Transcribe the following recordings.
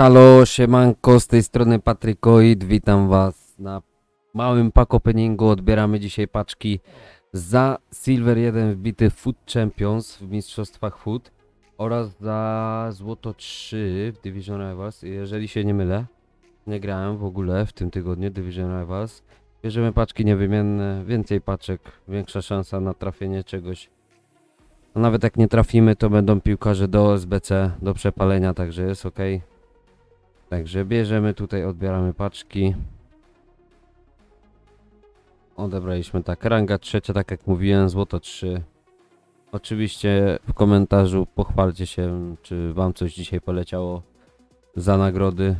Halo, siemanko, z tej strony Patrykoid, witam was na małym pack openingu. Odbieramy dzisiaj paczki za Silver 1 wbity Food Champions w mistrzostwach Food oraz za Złoto 3 w Division Rivals, jeżeli się nie mylę. Nie grałem w ogóle w tym tygodniu Division Rivals. Bierzemy paczki niewymienne, więcej paczek, większa szansa na trafienie czegoś. A nawet jak nie trafimy, to będą piłkarze do SBC, do przepalenia, także jest ok. Także bierzemy tutaj, odbieramy paczki. Odebraliśmy tak, ranga trzecia, tak jak mówiłem, złoto 3. Oczywiście w komentarzu pochwalcie się, czy wam coś dzisiaj poleciało za nagrody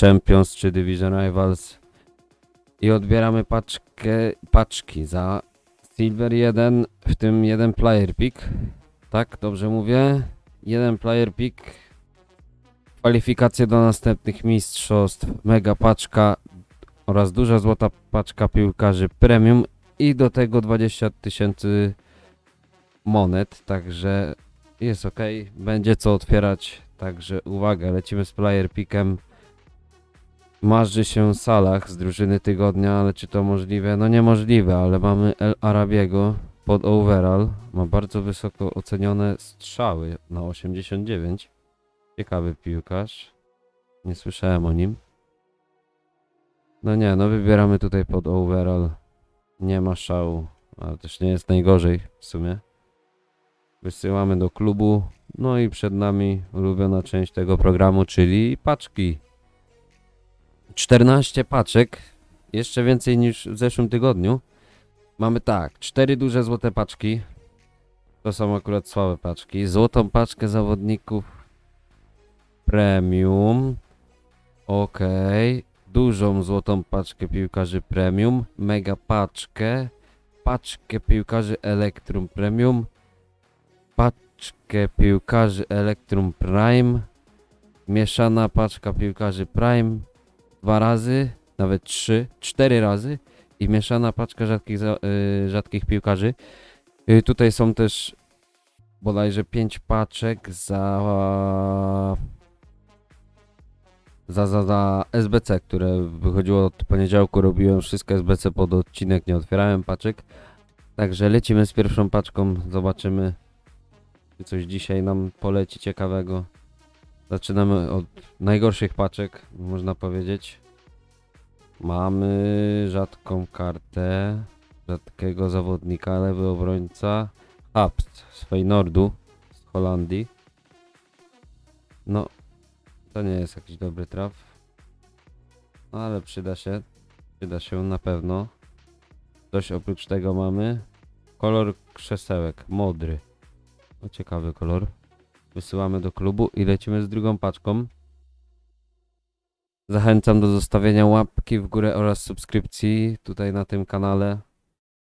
Champions czy Division Rivals. I odbieramy paczkę, paczki za Silver 1, w tym jeden player pick. Tak, dobrze mówię? Jeden player pick kwalifikacje do następnych mistrzostw, mega paczka oraz duża złota paczka piłkarzy premium i do tego 20 tysięcy monet, także jest ok, będzie co otwierać, także uwaga, lecimy z player pickiem. Marzy się Salah z drużyny tygodnia, ale czy to możliwe? No niemożliwe, ale mamy El Arabiego pod overall, ma bardzo wysoko ocenione strzały na 89. Ciekawy piłkarz. Nie słyszałem o nim. No nie, no wybieramy tutaj pod overall. Nie ma szału, ale też nie jest najgorzej w sumie. Wysyłamy do klubu. No i przed nami ulubiona część tego programu, czyli paczki. 14 paczek. Jeszcze więcej niż w zeszłym tygodniu. Mamy tak, 4 duże złote paczki. To są akurat słabe paczki. Złotą paczkę zawodników Premium. Okej. Dużą złotą paczkę piłkarzy Premium. Mega paczkę. Paczkę piłkarzy Electrum Premium. Paczkę piłkarzy Electrum Prime. Mieszana paczka piłkarzy Prime. Dwa razy, nawet trzy, cztery razy. I mieszana paczka rzadkich, za- y, rzadkich piłkarzy. Y, tutaj są też bodajże 5 paczek za za, za, za SBC, które wychodziło od poniedziałku, robiłem wszystko SBC pod odcinek, nie otwierałem paczek. Także lecimy z pierwszą paczką, zobaczymy czy coś dzisiaj nam poleci ciekawego. Zaczynamy od najgorszych paczek, można powiedzieć. Mamy rzadką kartę, rzadkiego zawodnika, lewy obrońca. Hapt z Feynordu, z Holandii. No, to nie jest jakiś dobry traf. No ale przyda się. Przyda się na pewno. Coś oprócz tego mamy. Kolor krzesełek, modry. O ciekawy kolor. Wysyłamy do klubu i lecimy z drugą paczką. Zachęcam do zostawienia łapki w górę oraz subskrypcji tutaj na tym kanale.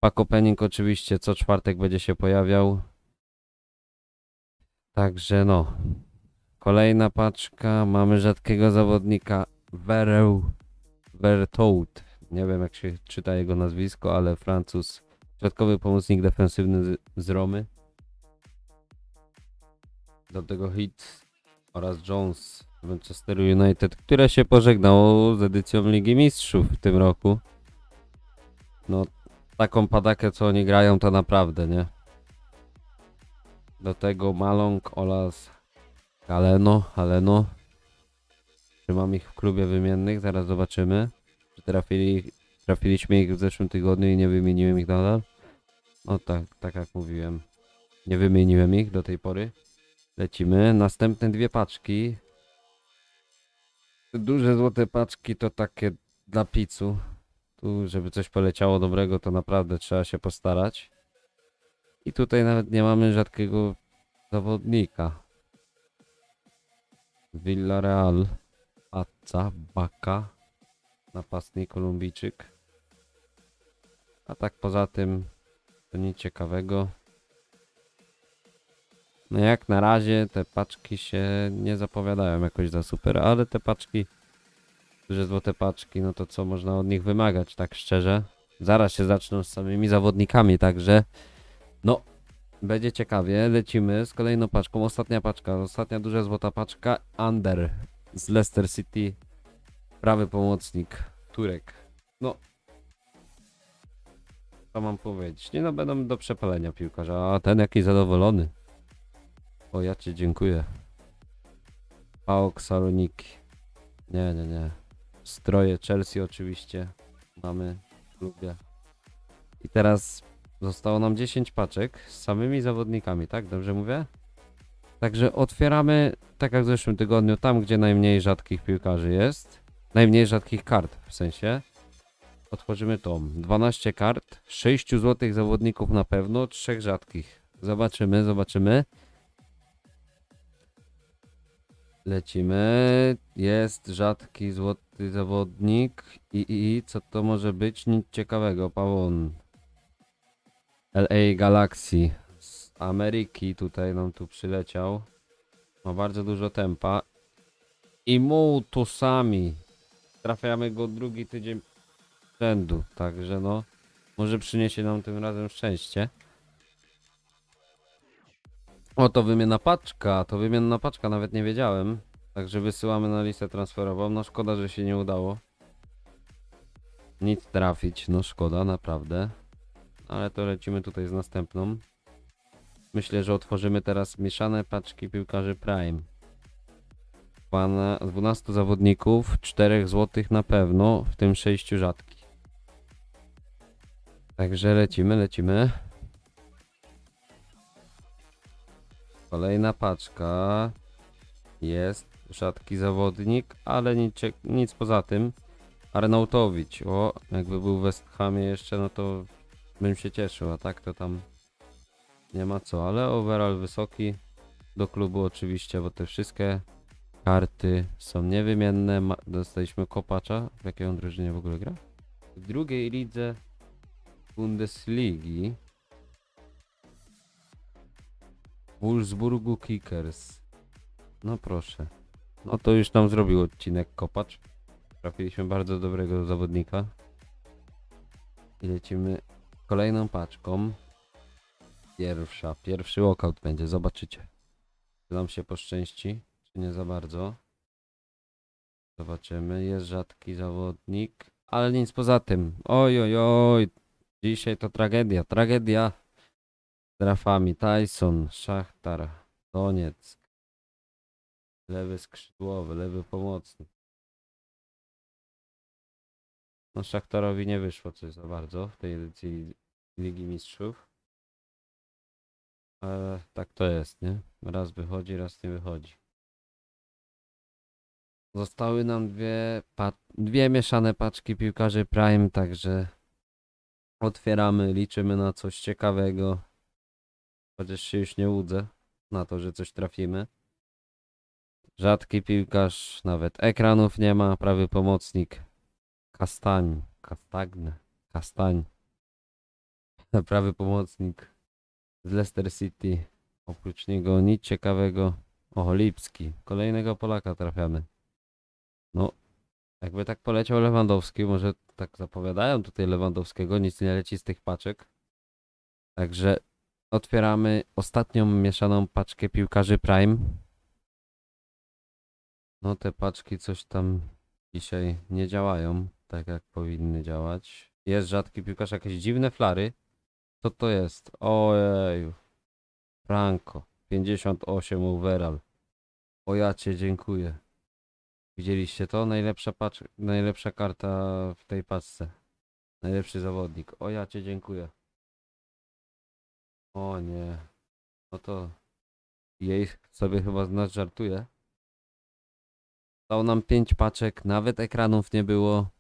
Pack opening oczywiście co czwartek będzie się pojawiał. Także no. Kolejna paczka. Mamy rzadkiego zawodnika Vereu Vertout. Nie wiem jak się czyta jego nazwisko, ale Francuz. Środkowy pomocnik defensywny z, z Romy. Do tego Hit oraz Jones z Manchesteru United, które się pożegnało z edycją Ligi Mistrzów w tym roku. No, taką padakę co oni grają to naprawdę, nie? Do tego Malong oraz Galeno, Haleno. Trzymam ich w klubie wymiennych, zaraz zobaczymy. Czy trafili, trafiliśmy ich w zeszłym tygodniu i nie wymieniłem ich nadal. No tak, tak jak mówiłem. Nie wymieniłem ich do tej pory. Lecimy. Następne dwie paczki. Te duże złote paczki to takie dla pizzu. Tu, żeby coś poleciało dobrego, to naprawdę trzeba się postarać. I tutaj nawet nie mamy rzadkiego zawodnika. Villarreal, Atza, Baka, napastnik Kolumbijczyk. A tak poza tym to nic ciekawego. No jak na razie te paczki się nie zapowiadają jakoś za super, ale te paczki, duże złote paczki, no to co można od nich wymagać, tak szczerze. Zaraz się zaczną z samymi zawodnikami, także będzie ciekawie. Lecimy z kolejną paczką. Ostatnia paczka, ostatnia duża złota paczka. Under. z Leicester City. Prawy pomocnik, Turek. No. Co mam powiedzieć? Nie no, będą do przepalenia piłkarza. A ten jaki zadowolony. O, ja cię dziękuję. PAOK Saloniki. Nie, nie, nie. Stroje Chelsea oczywiście. Mamy w klubie. I teraz zostało nam 10 paczek z samymi zawodnikami, tak? Dobrze mówię? Także otwieramy, tak jak w zeszłym tygodniu, tam gdzie najmniej rzadkich piłkarzy jest. Najmniej rzadkich kart w sensie. Otworzymy tom. 12 kart, 6 złotych zawodników na pewno, 3 rzadkich. Zobaczymy, zobaczymy. Lecimy. Jest rzadki złoty zawodnik. I, i, i co to może być? Nic ciekawego. Pawon. LA Galaxy z Ameryki tutaj nam tu przyleciał. Ma bardzo dużo tempa. I sami. Trafiamy go drugi tydzień rzędu. Także no. Może przyniesie nam tym razem szczęście. O, to wymienna paczka, to wymienna paczka, nawet nie wiedziałem. Także wysyłamy na listę transferową. No szkoda, że się nie udało. Nic trafić, no szkoda, naprawdę. Ale to lecimy tutaj z następną. Myślę, że otworzymy teraz mieszane paczki piłkarzy Prime. Pana 12 zawodników, 4 zł na pewno, w tym 6 rzadkich. Także lecimy, lecimy. Kolejna paczka. Jest rzadki zawodnik, ale nic, nic poza tym. Arnautowicz. O, jakby był w West Hamie jeszcze, no to bym się cieszył, a tak to tam nie ma co. Ale overall wysoki do klubu oczywiście, bo te wszystkie karty są niewymienne. Ma- dostaliśmy kopacza. W jakiej on drużynie w ogóle gra? W drugiej lidze Bundesligi. Wolfsburgu Kickers. No proszę. No to już nam zrobił odcinek kopacz. Trafiliśmy bardzo dobrego zawodnika. I lecimy kolejną paczką. Pierwsza, pierwszy walkout będzie, zobaczycie. Czy nam się poszczęści, czy nie za bardzo. Zobaczymy, jest rzadki zawodnik, ale nic poza tym. Oj, oj, oj, dzisiaj to tragedia, tragedia. Trafami Tyson, Szachtar, Donieck. Lewy skrzydłowy, lewy pomocnik. No Szachtarowi nie wyszło coś za bardzo w tej edycji Ligi Mistrzów. Ale tak to jest, nie? Raz wychodzi, raz nie wychodzi. Zostały nam dwie, dwie mieszane paczki piłkarzy Prime, także otwieramy, liczymy na coś ciekawego. Chociaż się już nie łudzę na to, że coś trafimy. Rzadki piłkarz, nawet ekranów nie ma, prawy pomocnik. Kastań, Kastagne, Kastań. Prawy pomocnik z Leicester City. Oprócz niego nic ciekawego. O, Lipski. Kolejnego Polaka trafiamy. No, jakby tak poleciał Lewandowski, może tak zapowiadają tutaj Lewandowskiego, nic nie leci z tych paczek. Także otwieramy ostatnią mieszaną paczkę piłkarzy Prime. No te paczki coś tam dzisiaj nie działają tak jak powinny działać. Jest rzadki piłkarz, jakieś dziwne flary. Co to jest? Ojeju. Franco. 58 overall. O ja cię dziękuję. Widzieliście to? Najlepsza, pacz... Najlepsza karta w tej paczce. Najlepszy zawodnik. O ja cię dziękuję. O nie. No to jej sobie chyba z nas żartuje. Dało nam 5 paczek, nawet ekranów nie było.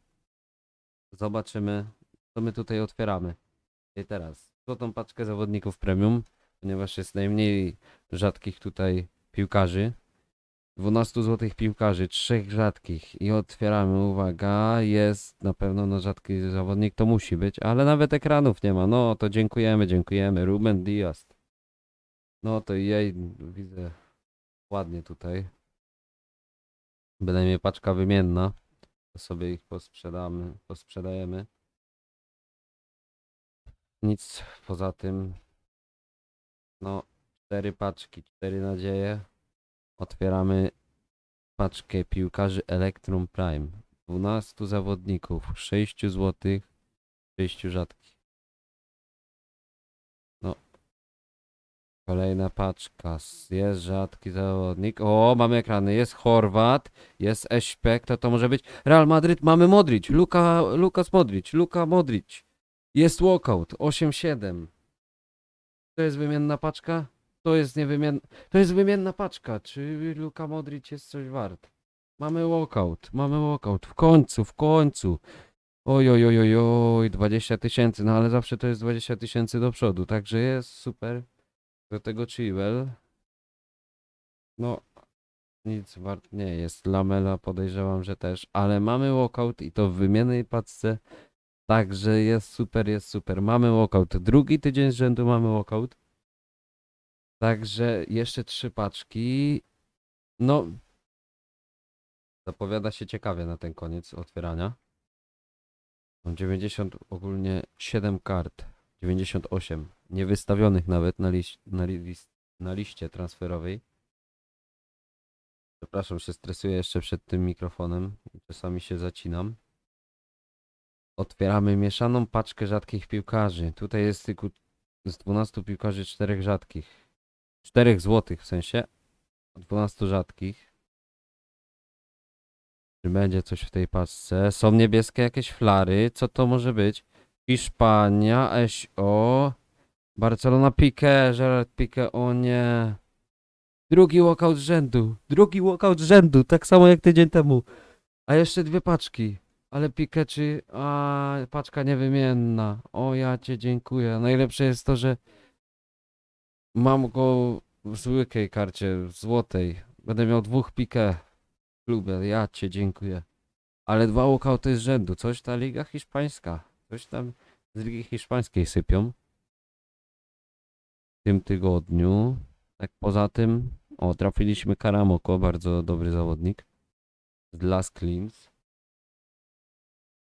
Zobaczymy, co my tutaj otwieramy. I teraz, złotą paczkę zawodników premium, ponieważ jest najmniej rzadkich tutaj piłkarzy. 12 złotych piłkarzy, 3 rzadkich i otwieramy, uwaga, jest na pewno no rzadki zawodnik, to musi być, ale nawet ekranów nie ma, no to dziękujemy, dziękujemy, Ruben Diaz. No to jej, widzę, ładnie tutaj. Bynajmniej paczka wymienna, to sobie ich posprzedamy, posprzedajemy. Nic poza tym. No, cztery paczki, cztery nadzieje. Otwieramy paczkę piłkarzy Electrum Prime. 12 zawodników, 6 złotych, 6 rzadkich. Kolejna paczka. Jest rzadki zawodnik. O, mamy ekrany. Jest Chorwat, jest SP. Kto to może być? Real Madryt, mamy Modric. Luka, Lukas Modric. Luka Modric. Jest walkout. 8-7. To jest wymienna paczka? To jest niewymienna. To jest wymienna paczka. Czy Luka Modric jest coś wart? Mamy walkout. Mamy walkout. W końcu, w końcu. Oj, oj, oj, oj, oj, 20 tysięcy, no ale zawsze to jest 20 tysięcy do przodu, także jest super. Do tego Chilwell. No, nic wart nie jest. Lamela podejrzewam, że też, ale mamy walkout i to w wymiennej paczce. Także jest super, jest super. Mamy walkout. Drugi tydzień z rzędu mamy walkout. Także jeszcze trzy paczki. No, zapowiada się ciekawie na ten koniec otwierania. Mam 90 ogólnie 7 kart. 98. Niewystawionych nawet na, liś, na, na liście transferowej. Przepraszam, się stresuję jeszcze przed tym mikrofonem. i Czasami się zacinam. Otwieramy mieszaną paczkę rzadkich piłkarzy. Tutaj jest tylko z 12 piłkarzy 4 rzadkich. 4 złotych w sensie. 12 rzadkich. Czy będzie coś w tej paczce? Są niebieskie jakieś flary. Co to może być? Hiszpania, SO. Barcelona Piqué, Gerard Piqué, o nie. Drugi walkout z rzędu. Drugi walkout z rzędu, tak samo jak tydzień temu. A jeszcze dwie paczki. Ale Piqué czy... A, paczka niewymienna. O, ja cię dziękuję. Najlepsze jest to, że mam go w zwykłej karcie, w złotej. Będę miał dwóch Piqué w klubie. Ja cię dziękuję. Ale dwa walkouty z rzędu. Coś ta liga hiszpańska. Coś tam z ligi hiszpańskiej sypią. W tym tygodniu. Tak poza tym, o, trafiliśmy Karamoko, bardzo dobry zawodnik. Z Las Klims.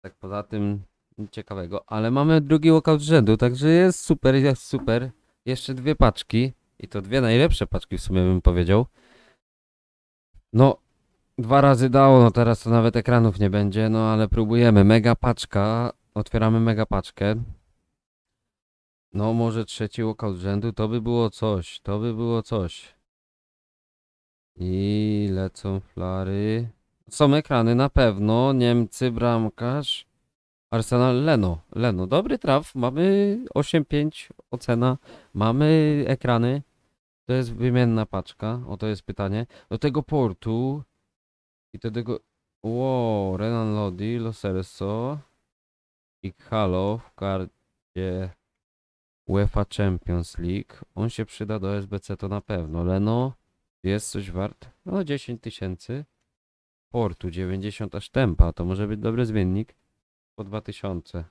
Tak poza tym, ciekawego. Ale mamy drugi walkout rzędu, także jest super, jest super. Jeszcze dwie paczki. I to dwie najlepsze paczki w sumie bym powiedział. No, dwa razy dało, no teraz to nawet ekranów nie będzie, no ale próbujemy. Mega paczka. Otwieramy mega paczkę. No, może trzeci walkout rzędu, to by było coś, to by było coś. I lecą flary. Są ekrany na pewno. Niemcy, bramkarz. Arsenal, Leno. Leno, dobry traf. Mamy 8-5 ocena. Mamy ekrany. To jest wymienna paczka. O, to jest pytanie. Do tego portu. I do tego... Wow, Renan Lodi, Lo I Halo w karcie UEFA Champions League. On się przyda do SBC to na pewno. Leno jest coś wart? No 10 tysięcy. Portu 90 aż tempa. To może być dobry zmiennik. Po 2000.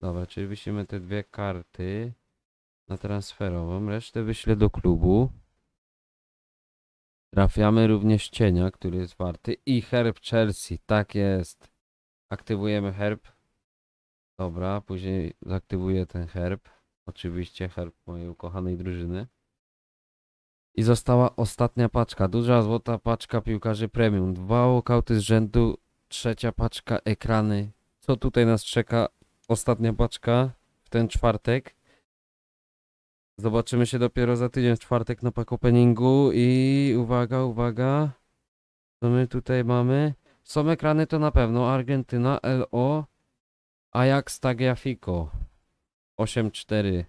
Dobra, czyli wyślemy te dwie karty na transferową. Resztę wyślę do klubu. Trafiamy również cienia, który jest warty. I herb Chelsea. Tak jest. Aktywujemy herb. Dobra, później zaktywuję ten herb. Oczywiście herb mojej ukochanej drużyny. I została ostatnia paczka. Duża złota paczka piłkarzy premium. Dwa walkouty z rzędu. Trzecia paczka ekrany. Co tutaj nas czeka? Ostatnia paczka w ten czwartek. Zobaczymy się dopiero za tydzień w czwartek na pack openingu i uwaga, uwaga. Co my tutaj mamy? Są ekrany to na pewno. Argentyna, LO, Ajax Tagliafico. 8-4.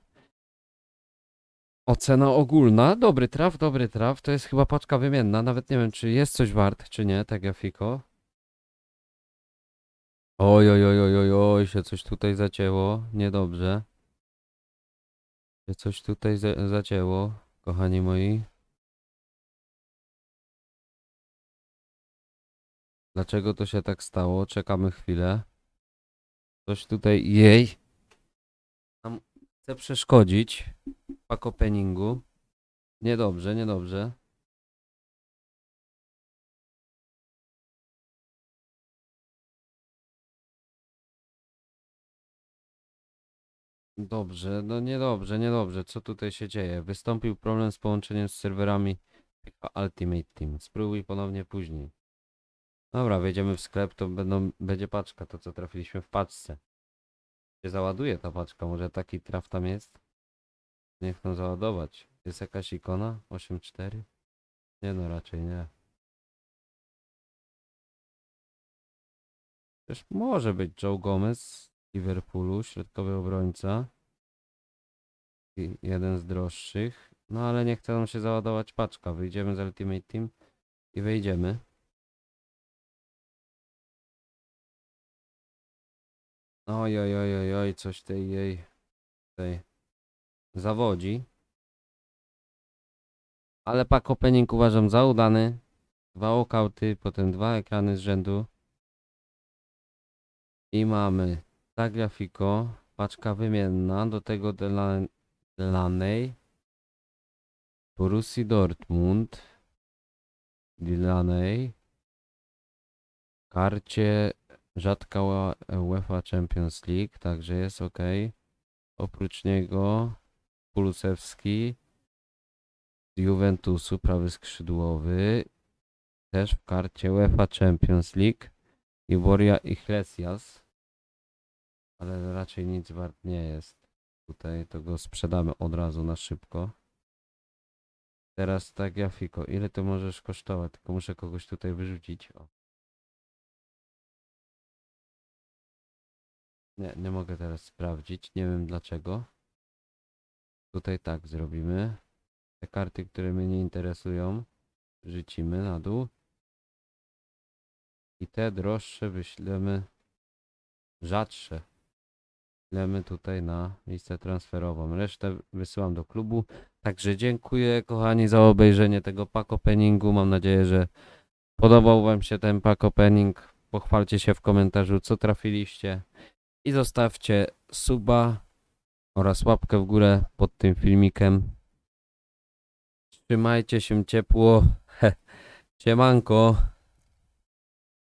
Ocena ogólna. Dobry traf, dobry traf. To jest chyba paczka wymienna. Nawet nie wiem, czy jest coś wart, czy nie, Tagliafico. Oj, oj, oj, oj, oj, oj, się coś tutaj zacięło. Niedobrze. Się coś tutaj za zacięło, kochani moi. Dlaczego to się tak stało? Czekamy chwilę. Coś tutaj, jej. Nam chce przeszkodzić w pack openingu. Niedobrze, niedobrze. Dobrze, no niedobrze, niedobrze. Co tutaj się dzieje? Wystąpił problem z połączeniem z serwerami Ultimate Team. Spróbuj ponownie później. Dobra, wejdziemy w sklep, to będą, będzie paczka, to co trafiliśmy w paczce. Się załaduje ta paczka, może taki traf tam jest? Niech nam załadować. Jest jakaś ikona? 8.4? Nie no, raczej nie. Też może być Joe Gomez z Liverpoolu, środkowy obrońca. I jeden z droższych. No ale nie nam się załadować paczka. Wyjdziemy z Ultimate Team i wejdziemy. Oj, oj, oj, oj, oj, coś tej jej tej zawodzi. Ale pack opening uważam za udany. Dwa okauty, potem dwa ekrany z rzędu. I mamy Tagliafico, paczka wymienna, do tego Delan Delaney, Borussia Dortmund, Delaney, karcie rzadka UEFA Champions League, także jest ok. Oprócz niego Kulusewski z Juventusu, prawy skrzydłowy, też w karcie UEFA Champions League i Boria Iglesias, ale raczej nic wart nie jest. Tutaj to go sprzedamy od razu na szybko. Teraz tak Jafiko, ile to możesz kosztować? Tylko muszę kogoś tutaj wyrzucić. O. Nie, nie mogę teraz sprawdzić, nie wiem dlaczego. Tutaj tak zrobimy. Te karty, które mnie nie interesują, rzucimy na dół. I te droższe wyślemy, rzadsze, wyślemy tutaj na listę transferową. Resztę wysyłam do klubu. Także dziękuję kochani za obejrzenie tego pack openingu. Mam nadzieję, że podobał wam się ten pack opening. Pochwalcie się w komentarzu co trafiliście i zostawcie suba oraz łapkę w górę pod tym filmikiem. Trzymajcie się ciepło. Siemanko.